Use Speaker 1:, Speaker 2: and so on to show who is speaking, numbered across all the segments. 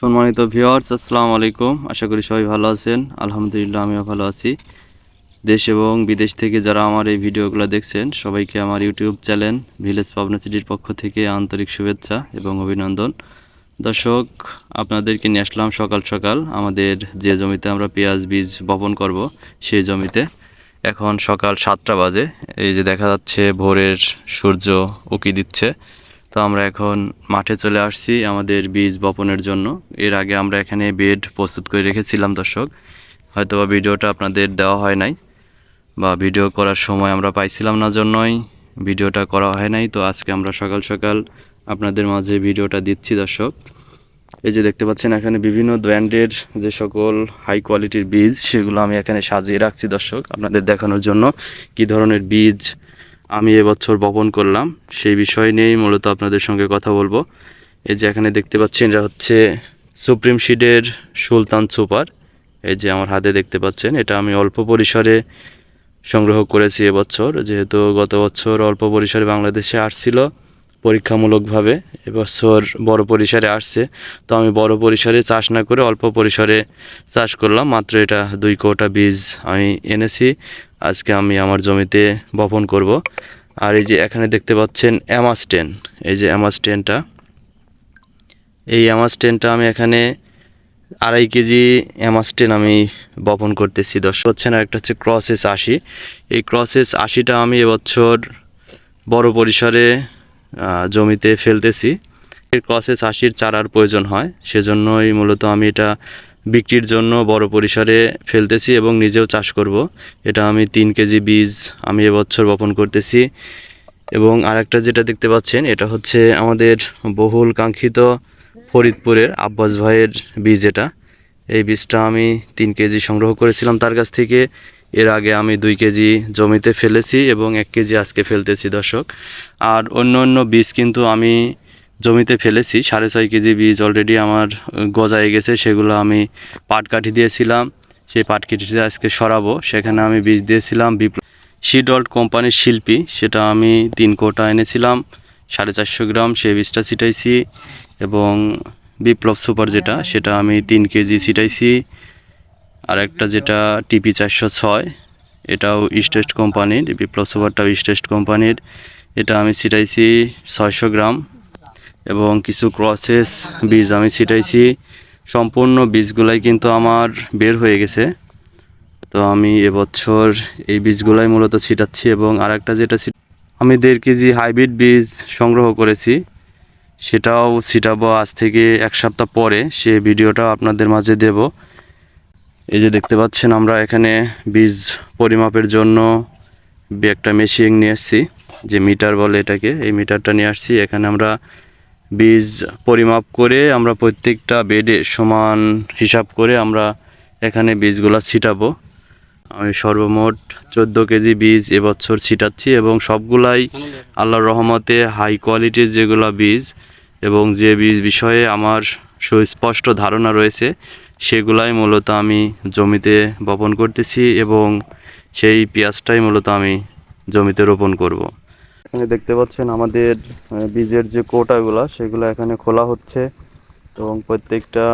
Speaker 1: সম্মানিত ভিউয়ার্স, আসসালামু আলাইকুম। আশা করি সবাই ভালো আছেন। আলহামদুলিল্লাহ, আমিও ভালো আছি। দেশ এবং বিদেশ থেকে যারা আমার এই ভিডিওগুলো দেখছেন, সবাইকে আমার ইউটিউব চ্যানেল ভিলেজ পাবনা সিটির পক্ষ থেকে আন্তরিক শুভেচ্ছা এবং অভিনন্দন। দর্শক, আপনাদেরকে নিয়ে আসলাম সকাল সকাল। আমাদের যে জমিতে আমরা পেঁয়াজ বীজ বপন করব, সেই জমিতে। এখন সকাল সাতটা বাজে। এই যে দেখা যাচ্ছে, ভোরের সূর্য উকি দিচ্ছে। তো আমরা এখন মাঠে চলে আসছি আমাদের বীজ বপনের জন্য। এর আগে আমরা এখানে বেড প্রস্তুত করে রেখেছিলাম, দর্শক। হয়তোবা ভিডিওটা আপনাদের দেওয়া হয় নাই বা ভিডিও করার সময় আমরা পাইছিলাম না জন্যই ভিডিওটা করা হয় নাই। তো আজকে আমরা সকাল সকাল আপনাদের মাঝে ভিডিওটা দিচ্ছি, দর্শক। এই যে দেখতে পাচ্ছেন, এখানে বিভিন্ন ব্র্যান্ডের যে সকল হাই কোয়ালিটির বীজ, সেগুলো আমি এখানে সাজিয়ে রাখছি, দর্শক, আপনাদের দেখানোর জন্য। কি ধরনের বীজ আমি এবছর বপন করলাম। সেই বিষয় নিয়েই মূলত আপনাদের সঙ্গে কথা বলব। এই যে এখানে দেখতে পাচ্ছেন, এটা হচ্ছে সুপ্রিম শিডের সুলতান সুপার। এই যে আমার হাতে দেখতে পাচ্ছেন, এটা আমি অল্প পরিসরে সংগ্রহ করেছি এবছর। যেহেতু গত বছর অল্প পরিসরে বাংলাদেশে আসছিল, পরীক্ষামূলকভাবে এবছর বড় পরিসরে আসছে। তো আমি বড় পরিসরে চাষ না করে অল্প পরিসরে চাষ করলাম। মাত্র এটা দুই কোটা বীজ আমি এনেছি। আজকে আমি আমার জমিতে বপন করব। আর এই যে এখানে দেখতে পাচ্ছেন অ্যামাস্টেন এই যে অ্যামাস অ্যামাস্টেনটা এই অ্যামাস অ্যামাস্টেনটা আমি এখানে আড়াই কেজি অ্যামাস্টেন আমি বপন করতেছি দশ হচ্ছে না একটা হচ্ছে ক্রসেস আশি। এই ক্রসেস আশিটা আমি এবছর বড় পরিসরে জমিতে ফেলতেছি। এই ক্রসেস আশির চারার প্রয়োজন হয়, সেজন্যই মূলত আমি এটা বিক্রির জন্য বড় পরিসরে ফেলতেছি এবং নিজেও চাষ করব। এটা আমি তিন কেজি বীজ আমি এবছর বপন করতেছি। এবং আরেকটা যেটা দেখতে পাচ্ছেন, এটা হচ্ছে আমাদের বহুল কাঙ্ক্ষিত ফরিদপুরের আব্বাস ভাইয়ের বীজ এটা। এই বীজটা আমি তিন কেজি সংগ্রহ করেছিলাম তার কাছ থেকে। এর আগে আমি দুই কেজি জমিতে ফেলেছি এবং এক কেজি আজকে ফেলতেছি দর্শক। আর অন্য অন্য বীজ কিন্তু আমি জমিতে ফেলেছি, সাড়ে ছয় কেজি বীজ অলরেডি আমার গজায় গেছে, সেগুলো আমি পাট কাঠি দিয়েছিলাম। সেই পাট কাঠিটা আজকে সরাবো, সেখানে আমি বীজ দিয়েছিলাম বিপ্লব শিডল্ট কোম্পানির শিল্পী, সেটা আমি তিন কোটা এনেছিলাম, সাড়ে চারশো গ্রাম সেই বীজটা ছিটাইছি এবং বিপ্লব সুপার যেটা, সেটা আমি তিন কেজি ছিটাইছি। আর একটা যেটা টিপি চারশো ছয়, এটাও ইস্টেস্ট কোম্পানির, বিপ্লব সুপারটাও ইস্টেস্ট কোম্পানির, এটা আমি ছিটাইছি ছয়শো গ্রাম। এবং কিছু ক্রসেস বীজ আমি ছিটাইছি। সম্পূর্ণ বীজগুলাই কিন্তু আমার বের হয়ে গেছে। তো আমি এবছর এই বীজগুলাই মূলত ছিটাচ্ছি এবং আর একটা যেটা আমি দেড় কেজি হাইব্রিড বীজ সংগ্রহ করেছি। সেটাও ছিটাবো আজ থেকে এক সপ্তাহ পরে। সে ভিডিওটাও আপনাদের মাঝে দেব। এই যে দেখতে পাচ্ছেন আমরা এখানে বীজ পরিমাপের জন্য একটা মেশিন নিয়ে আসছি যে মিটার বলে এটাকে, এই মিটারটা নিয়ে আসছি। এখানে আমরা বীজ পরিমাপ করে আমরা প্রত্যেকটা বেডে সমান হিসাব করে আমরা এখানে বীজগুলা ছিটাবো আমি সর্বমোট চোদ্দ কেজি বীজ এবছর ছিটাচ্ছি এবং সবগুলাই আল্লাহর রহমতে হাই কোয়ালিটির যেগুলো বীজ এবং যে বীজ বিষয়ে আমার সুস্পষ্ট ধারণা রয়েছে, সেগুলাই মূলত আমি জমিতে বপন করতেছি এবং সেই পেঁয়াজটাই মূলত আমি জমিতে রোপণ করব। এখানে দেখতে পাচ্ছেন আমাদের বীজের যে কোটাগুলো, সেগুলো এখানে খোলা হচ্ছে। এবং প্রত্যেকটা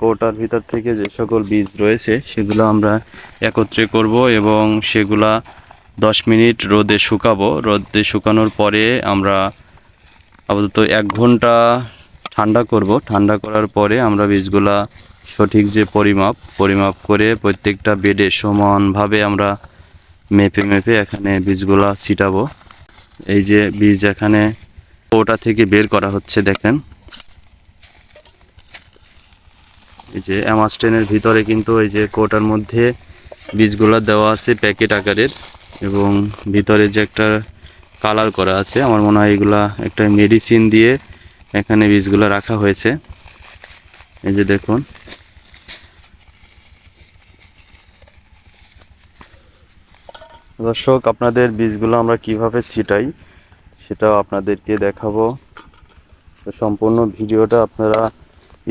Speaker 1: কোটার ভিতর থেকে যে সকল বীজ রয়েছে, সেগুলো আমরা একত্রে করব এবং সেগুলা দশ মিনিট রোদে শুকাবো। রোদে শুকানোর পরে আমরা আপাতত এক ঘণ্টা ঠান্ডা করব। ঠান্ডা করার পরে আমরা বীজগুলা সঠিক যে পরিমাপ পরিমাপ করে প্রত্যেকটা বেডে সমানভাবে আমরা মেপে মেপে এখানে বীজগুলা ছিটাবো। এই যে বীজ এখানে কৌটা থেকে বের করা হচ্ছে, দেখেন। এই যে অ্যামাস্টেনের ভিতরে কিন্তু এই যে কোটার মধ্যে বীজগুলো দেওয়া আছে প্যাকেট আকারের, এবং ভিতরে যে একটা কালার করা আছে, আমার মনে হয় এগুলা একটা মেডিসিন দিয়ে এখানে বীজগুলো রাখা হয়েছে। এই যে দেখুন দর্শক আপনাদের বীজগুলো আমরা কীভাবে ছিটাই সেটাও আপনাদেরকে দেখাবো। তো সম্পূর্ণ ভিডিওটা আপনারা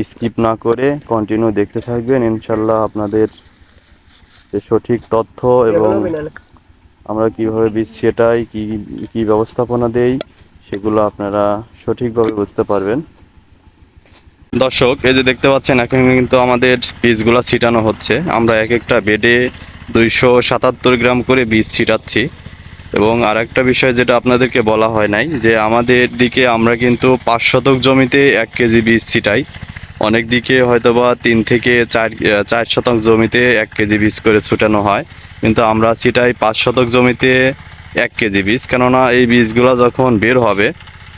Speaker 1: স্কিপ না করে কন্টিনিউ দেখতে থাকবেন। ইনশাল্লাহ আপনাদের যে সঠিক তথ্য এবং আমরা কীভাবে বীজ ছেটাই কি কি ব্যবস্থাপনা দেই সেগুলো আপনারা সঠিকভাবে বুঝতে পারবেন। দর্শক এই যে দেখতে পাচ্ছেন এখন কিন্তু আমাদের বীজগুলো ছিটানো হচ্ছে। আমরা এক একটা বেডে দুইশো সাতাত্তর গ্রাম করে বীজ ছিটাচ্ছি। এবং আর একটা বিষয় যেটা আপনাদেরকে বলা হয় নাই, যে আমাদের দিকে আমরা কিন্তু পাঁচ শতক জমিতে এক কেজি বীজ ছিটাই। অনেক দিকে হয়তোবা তিন থেকে চার চার শতক জমিতে এক কেজি বীজ করে ছুটানো হয়, কিন্তু আমরা ছিটাই পাঁচ শতক জমিতে এক কেজি বীজ। কেননা এই বীজগুলো যখন বের হবে,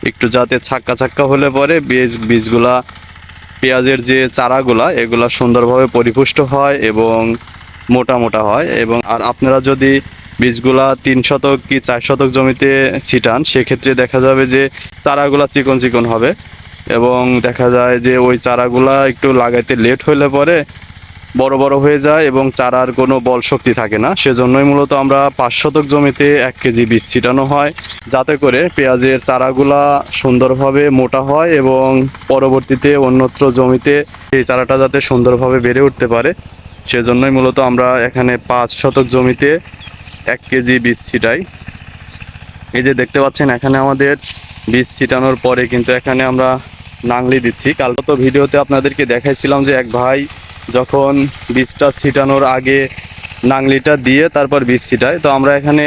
Speaker 1: একটু যাতে ছাক্কা ছাক্কা হলে পরে বীজ, বীজগুলা পেঁয়াজের যে চারাগুলা, এগুলা সুন্দরভাবে পরিপুষ্ট হয় এবং মোটা মোটা হয় এবং আর আপনারা যদি বীজগুলা তিন শতক কি চার শতক জমিতে ছিটান, সেক্ষেত্রে দেখা যাবে যে চারাগুলা চিকন চিকন হবে এবং দেখা যায় যে ওই চারাগুলা একটু লাগাইতে লেট হলে পরে বড় বড় হয়ে যায় এবং চারার কোনো বল শক্তি থাকে না। সেজন্যই মূলত আমরা পাঁচ শতক জমিতে এক কেজি বীজ ছিটানো হয় যাতে করে পেঁয়াজের চারাগুলা সুন্দরভাবে মোটা হয় এবং পরবর্তীতে অন্যত্র জমিতে এই চারাটা যাতে সুন্দরভাবে বেড়ে উঠতে পারে। সেজন্যই মূলত আমরা এখানে পাঁচ শতক জমিতে এক কেজি বীজ ছিটাই। এই যে দেখতে পাচ্ছেন, এখানে আমাদের বীজ ছিটানোর পরে কিন্তু এখানে আমরা নাংলি দিচ্ছি। কাল তো ভিডিওতে আপনাদেরকে দেখাইছিলাম যে এক ভাই যখন বীজটা ছিটানোর আগে নাংলিটা দিয়ে তারপর বীজ ছিটায়। তো আমরা এখানে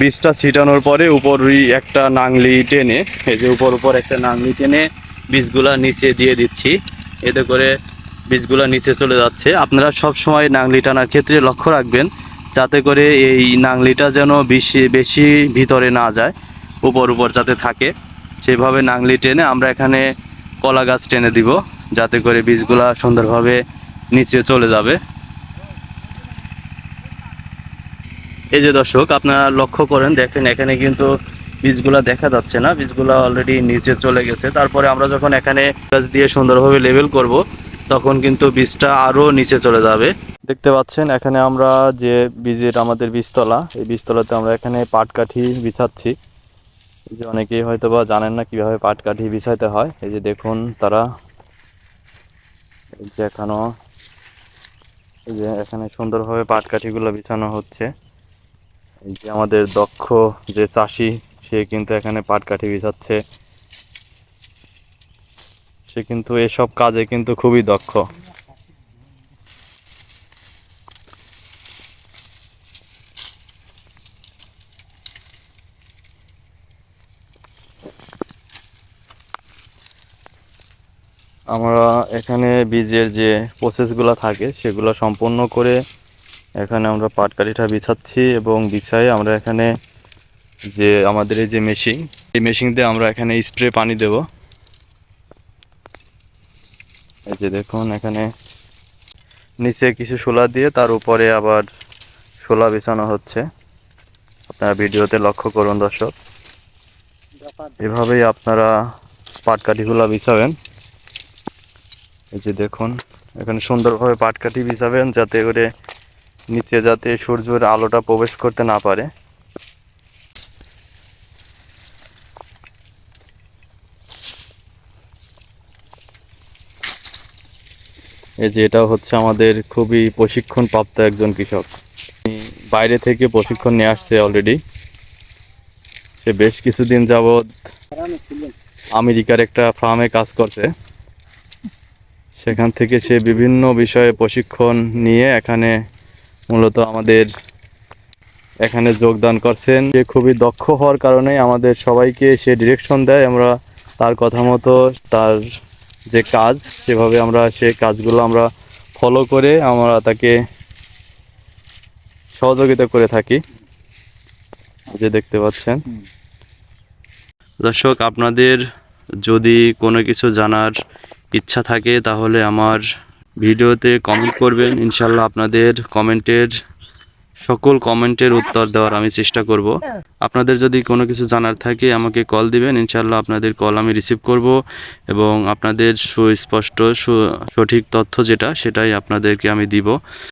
Speaker 1: বীজটা ছিটানোর পরে উপরই একটা নাংলি টেনে, এই যে উপর উপর একটা নাংলি টেনে বীজগুলা নিচে দিয়ে দিচ্ছি। এতে করে বীজগুলা নিচে চলে যাচ্ছে। আপনারা সব সময় নাংলি টানার ক্ষেত্রে লক্ষ্য রাখবেন, যাতে করে এই নাংলিটা যেন বেশি বেশি ভিতরে না যায়, উপর উপর যাতে থাকে। সেভাবে নাংলি টেনে আমরা এখানে কলা গাছ টেনে দিব, যাতে করে বীজগুলা সুন্দরভাবে নিচে চলে যাবে। এই যে দর্শক, আপনারা লক্ষ্য করেন, দেখেন এখানে কিন্তু বীজগুলা দেখা যাচ্ছে না। বীজগুলা অলরেডি নিচে চলে গেছে। তারপরে আমরা যখন এখানে গাছ দিয়ে সুন্দরভাবে লেবেল করব তখন কিন্তু বীজটা আরও নিচে চলে যাবে। দেখতে পাচ্ছেন, এখানে আমরা যে বীজের আমাদের বীজতলা, এই বীজতলাতে আমরা এখানে পাটকাঠি বিছাচ্ছি। যে অনেকেই হয়তো বা জানেন না কীভাবে পাটকাঠি বিছাইতে হয়। এই যে দেখুন তারা যে এখনও, এই যে এখানে সুন্দরভাবে পাটকাঠিগুলো বিছানো হচ্ছে। এই যে আমাদের দক্ষ যে চাষি, সে কিন্তু এখানে পাটকাঠি বিছাচ্ছে। সে কিন্তু এসব কাজে কিন্তু খুবই দক্ষ। আমরা এখানে বীজের যে প্রসেসগুলো থাকে, সেগুলো সম্পন্ন করে এখানে আমরা পাটকাঠিটা বিছাচ্ছি এবং বিছাই আমরা এখানে যে আমাদের এই যে মেশিন এই মেশিন দিয়ে আমরা এখানে স্প্রে পানি দেব। এই যে দেখুন, এখানে নিচে কিছু শোলা দিয়ে তার উপরে আবার শোলা বিছানো হচ্ছে। আপনারা ভিডিওতে লক্ষ্য করুন দর্শক। এভাবেই আপনারা পাটকাঠিগুলো বিছাবেন। এই যে দেখুন, এখানে সুন্দরভাবে পাটকাঠি বিছাবেন যাতে করে নিচে যাতে সূর্যের আলোটা প্রবেশ করতে না পারে। এই যে এটা হচ্ছে আমাদের খুবই প্রশিক্ষণ প্রাপ্ত একজন কৃষক। বাইরে থেকে প্রশিক্ষণ নিয়ে আসছে অলরেডি সে বেশ কিছুদিন যাবৎ আমেরিকার একটা ফার্মে কাজ করছে। সেখান থেকে সে বিভিন্ন বিষয়ে প্রশিক্ষণ নিয়ে এখানে মূলত আমাদের এখানে যোগদান করছেন। সে খুবই দক্ষ হওয়ার কারণে আমাদের সবাইকে সে ডিরেকশন দেয়। আমরা তার কথা মতো তার যে কাজ, সেভাবে আমরা সে কাজগুলো আমরা ফলো করে আমরা তাকে সহযোগিতা করে থাকি। যে দেখতে পাচ্ছেন। দর্শক, আপনাদের যদি কোনো কিছু জানার ইচ্ছা থাকে তাহলে আমার ভিডিওতে কমেন্ট করবেন। ইনশাল্লাহ আপনাদের কমেন্টের সকল কমেন্টের উত্তর দেওয়ার আমি চেষ্টা করব। আপনাদের যদি কোনো কিছু জানার থাকে, আমাকে কল দিবেন। ইনশাল্লাহ আপনাদের কল আমি রিসিভ করব এবং আপনাদের সুস্পষ্ট সঠিক তথ্য যেটা, সেটাই আপনাদেরকে আমি দিব।